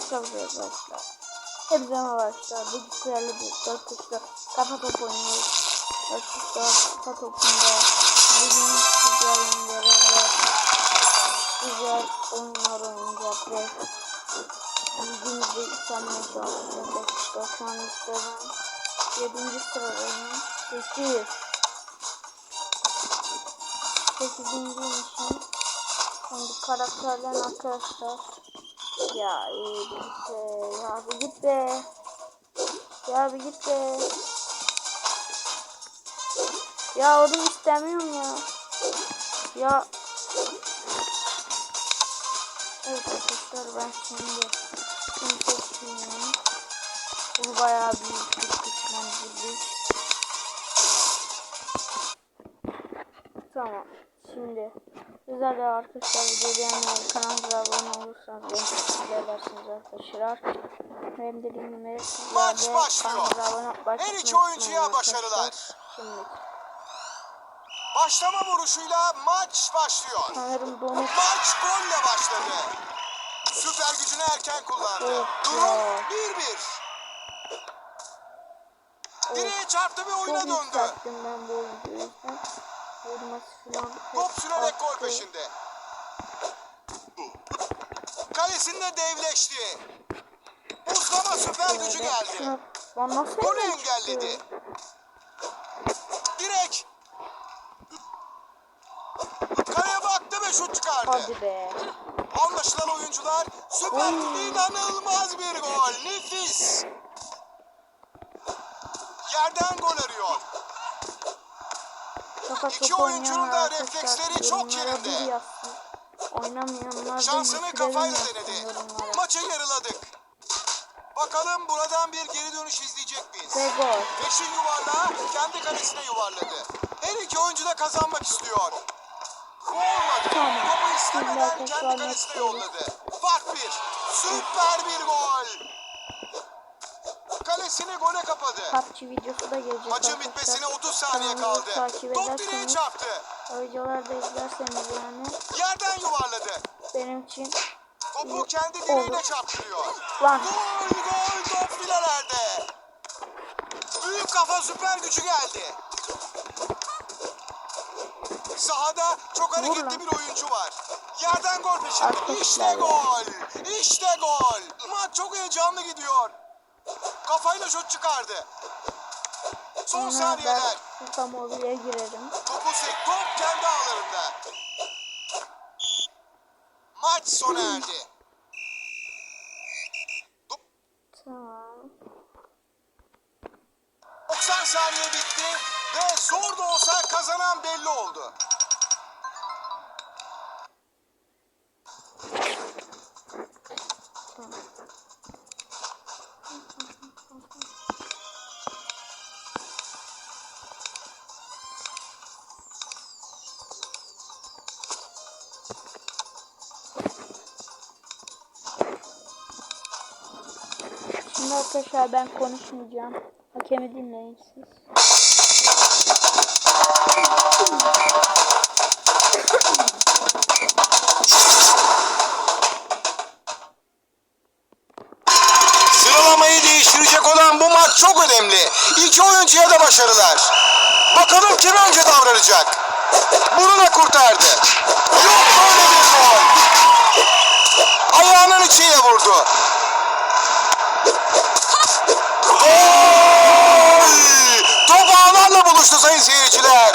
arkadaşlar. Ama başlar. Bu güçlerle bir dört kuşta kafa topu oynuyoruz. Dört kuşta kafa topunda bugün sizlerle beraber güzel oyunlar oynayacağız ve ligimizde yükselmeye çalışacağız. Dört kuşta şu an listeden 7. sıradayım. 8 8. için Şimdi karakterler arkadaşlar. Ya iyi bir şey. Ya bir git be. Ya bir git be. Ya onu istemiyorum ya. Ya. Evet arkadaşlar ben şimdi şunu seçeyim. Bunu bayağı büyük de arkadaşlar videoyu kanalımıza abone olursanız çok mutlu edersiniz arkadaşlar. Hem dediğim gibi sizler Maç de başlıyor. kanalımıza abone olmayı Her iki oyuncuya başarılar. Şimdi Başlama vuruşuyla maç başlıyor. sanırım donuk Maç golle başladı. Süper gücünü erken kullandı. Durum ya. 1-1. Direğe çarptı ve oyuna çok döndü. yükselttim ben bu oyuncu. Vurması falan Top hep sürerek gol peşinde. Kalesinde devleşti. Muslama süper gücü geldi. Lan nasıl Golü engelledi. Direk. Kaleye baktı ve şut çıkardı. Hadi be. Anlaşılan oyuncular süper inanılmaz bir gol. Nefis. Yerden gol arıyor. Kafa İki oyuncunun da refleksleri çok yerinde. Oynamayanlar Şansını kafayla denedi. Maçı yarıladık. Bakalım buradan bir geri dönüş izleyecek miyiz? Ve gol. Beşin yuvarlağı kendi kalesine yuvarladı. Her iki oyuncu da kazanmak istiyor. Bu olmadı. Tamam. Topu istemeden kendi kalesine yolladı. Fark bir. Süper bir gol. Kalesini gole kapadı. PUBG videosu da gelecek Maçın bitmesine 30 saniye kaldı. Top direğe çarptı. o videoları da izlerseniz yani Yerden yuvarladı. benim için Topu kendi direğine çarptırıyor. Lan. Gol gol top filelerde. Büyük kafa süper gücü geldi. Sahada çok Vur hareketli lan. bir oyuncu var. Yerden gol peşinde. Arkadaşlar İşte gol. İşte gol. Maç çok heyecanlı gidiyor. Kafayla şut çıkardı. Son ben saniyeler. FIFA Mobile'ye girerim. Topu sek top kendi ağlarında. Maç sona erdi. Tamam. 90 saniye bitti ve zor da olsa kazanan belli oldu. Arkadaşlar ben konuşmayacağım. Hakemi dinleyin siz. Sıralamayı değiştirecek olan bu maç çok önemli. İki oyuncuya da başarılar. Bakalım kim önce davranacak. Buruna kurtardı. Yok böyle bir gol. Ayağının içiyle vurdu. Gol! Top ağlarla buluştu sayın seyirciler.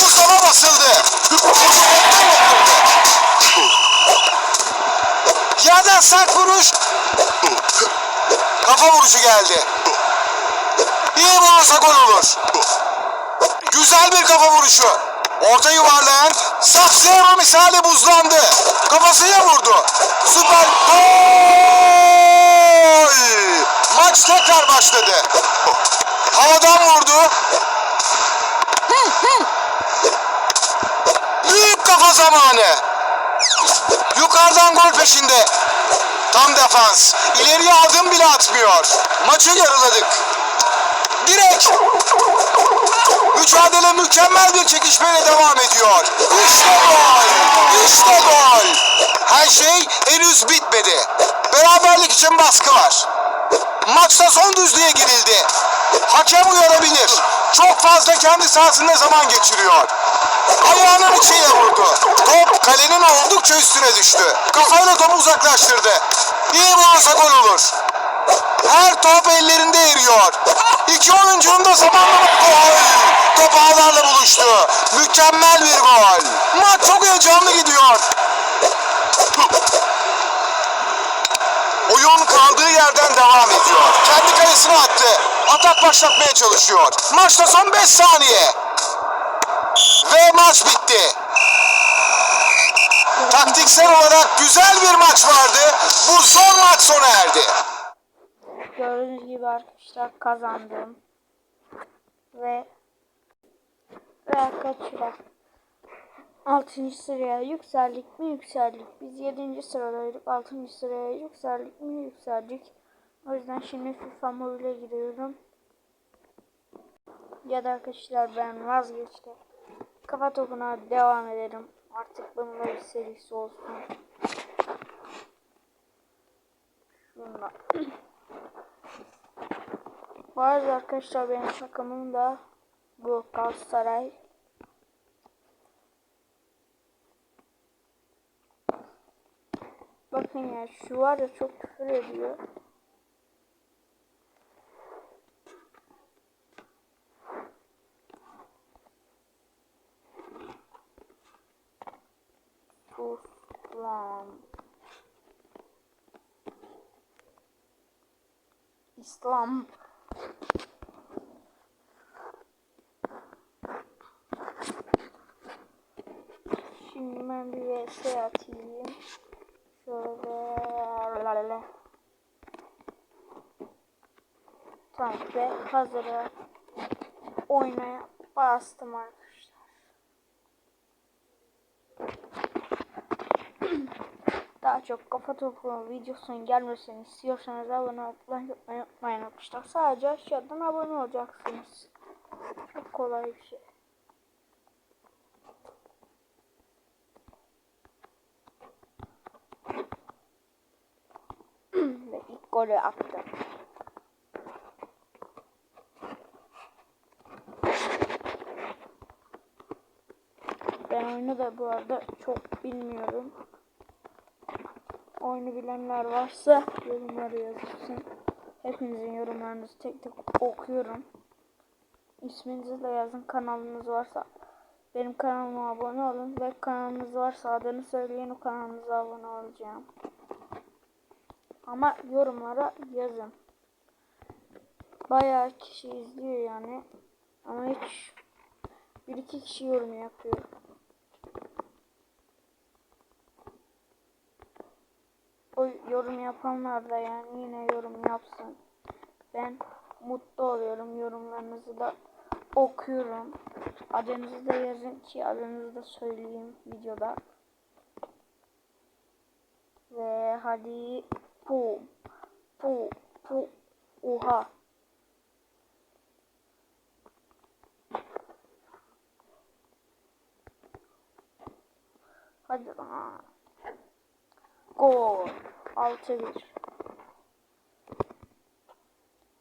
Mustafa basıldı. Yerden sert vuruş. Kafa vuruşu geldi. İyi vurursa gol olur. Güzel bir kafa vuruşu. Orta yuvarlayan Saksero misali buzlandı. Kafasıyla vurdu. Süper gol. Tekrar başladı. Havadan vurdu. Büyük kafa zamanı. Yukarıdan gol peşinde. Tam defans. İleriye adım bile atmıyor. Maçı yarıladık. Direk. Mücadele mükemmel bir çekişmeyle devam ediyor. İşte gol. İşte gol. Her şey henüz bitmedi. Beraberlik için baskı var. Maçta son düzlüğe girildi. Hakem uyarabilir. Çok fazla kendi sahasında zaman geçiriyor. Ayağının içiyle vurdu. Top kalenin oldukça üstüne düştü. Kafayla topu uzaklaştırdı. İyi vurursa gol olur. Her top ellerinde eriyor. İki oyuncunun da zamanlama gol. Top ağlarla buluştu. Mükemmel bir gol. Maç çok heyecanlı gidiyor. Oyun kaldığı yerden devam ediyor. Kendi kalesine attı. Atak başlatmaya çalışıyor. Maçta son 5 saniye. Ve maç bitti. Taktiksel olarak güzel bir maç vardı. Bu zor maç sona erdi. Gördüğünüz gibi arkadaşlar kazandım. Ve ve arkadaşlar 6. sıraya yükseldik mi yükseldik. Biz 7. sıradaydık. 6. sıraya yükseldik mi yükseldik. O yüzden şimdi FIFA Mobile'e giriyorum. Ya da arkadaşlar ben vazgeçtim. Kafa topuna devam edelim. Artık bunun da bir serisi olsun. Şunla. Arada arkadaşlar benim takımım da bu Galatasaray. Bakın ya şu var ya çok küfür ediyor. Sus lan. İslam. Şimdi ben bir vs atayım. Şöyle lalala. Tamam ve hazırı oynaya bastım arkadaşlar. Daha çok kafa topu videosunun gelmesini istiyorsanız abone olmayı unutmayın arkadaşlar. Sadece aşağıdan abone olacaksınız. Çok kolay bir şey. Ve ilk golü attım. Ben oyunu da bu arada çok bilmiyorum. Oyunu bilenler varsa yorumlara yazsın. Hepinizin yorumlarınızı tek tek okuyorum. İsminizi de yazın kanalınız varsa. Benim kanalıma abone olun ve kanalınız varsa adını söyleyin o kanalınıza abone olacağım. Ama yorumlara yazın. Bayağı kişi izliyor yani. Ama hiç bir iki kişi yorum yapıyor. O yorum yapanlar da yani yine yorum yapsın. Ben mutlu oluyorum. Yorumlarınızı da okuyorum. Adınızı da yazın ki adınızı da söyleyeyim videoda. Ve hadi pu pu pu oha. Hadi lan. Gol. 6-1.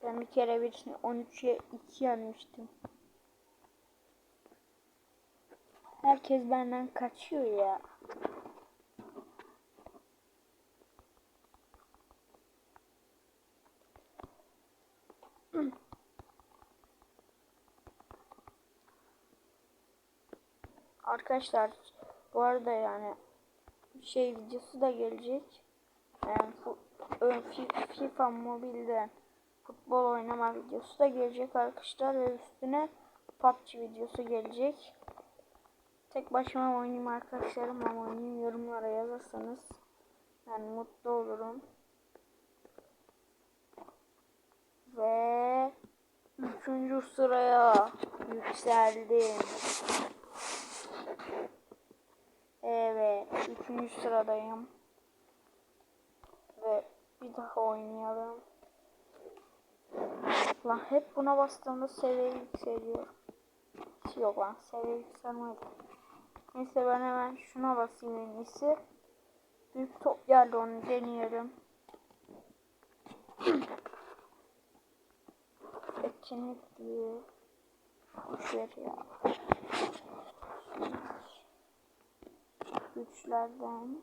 Ben bir kere birisini 13'e 2 yenmiştim. Herkes benden kaçıyor ya. Arkadaşlar bu arada yani şey videosu da gelecek. FIFA mobilden futbol oynama videosu da gelecek arkadaşlar ve üstüne PUBG videosu gelecek. Tek başıma oynayayım arkadaşlarım ama oynayayım yorumlara yazarsanız ben mutlu olurum. Ve üçüncü sıraya yükseldim. Evet, üçüncü sıradayım. Ve bir daha oynayalım. Lan hep buna bastığımda seviye yükseliyor. Hiç yok lan seviye yükselmedi. Neyse ben hemen şuna basayım en iyisi. Büyük top geldi onu deneyelim. Etkinlik diye. Güçler ya. Güçlerden.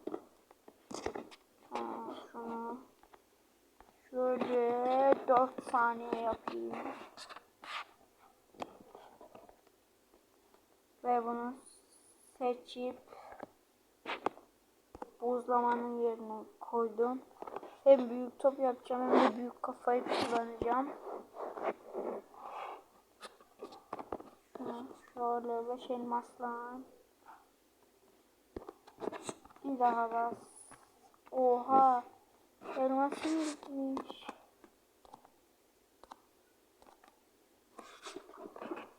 Ha, şunu şöyle 4 saniye yapayım. Ve bunu seçip buzlamanın yerine koydum. Hem büyük top yapacağım hem de büyük kafayı kullanacağım. Şöyle beş elmaslan. Bir daha bas. Oha. Elmasım gitmiş.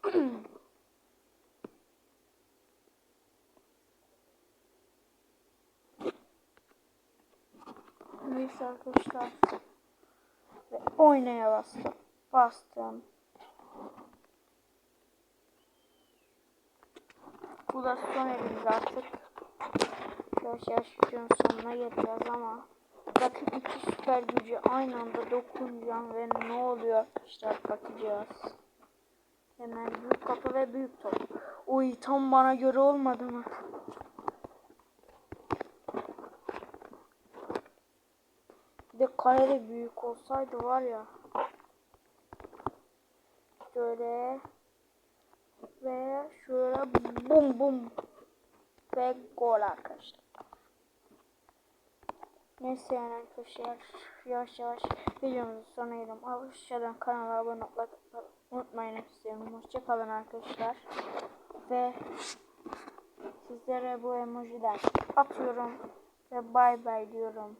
Neyse arkadaşlar. Ve oynaya bastım. Bastım. Bu da son elimiz artık. Yavaş videonun sonuna geleceğiz ama bakın iki süper gücü aynı anda dokunacağım ve ne oluyor işte bakacağız. Hemen büyük kapı ve büyük top. Uy tam bana göre olmadı mı? Bir de kare de büyük olsaydı var ya. Şöyle ve şöyle bum bum ve gol arkadaşlar. Neyse yani arkadaşlar yavaş yavaş videomuzun sonuna gelelim. Aşağıdan kanala abone olmayı unutmayın istiyorum. Hoşçakalın arkadaşlar. Ve sizlere bu emojiden atıyorum ve bay bay diyorum.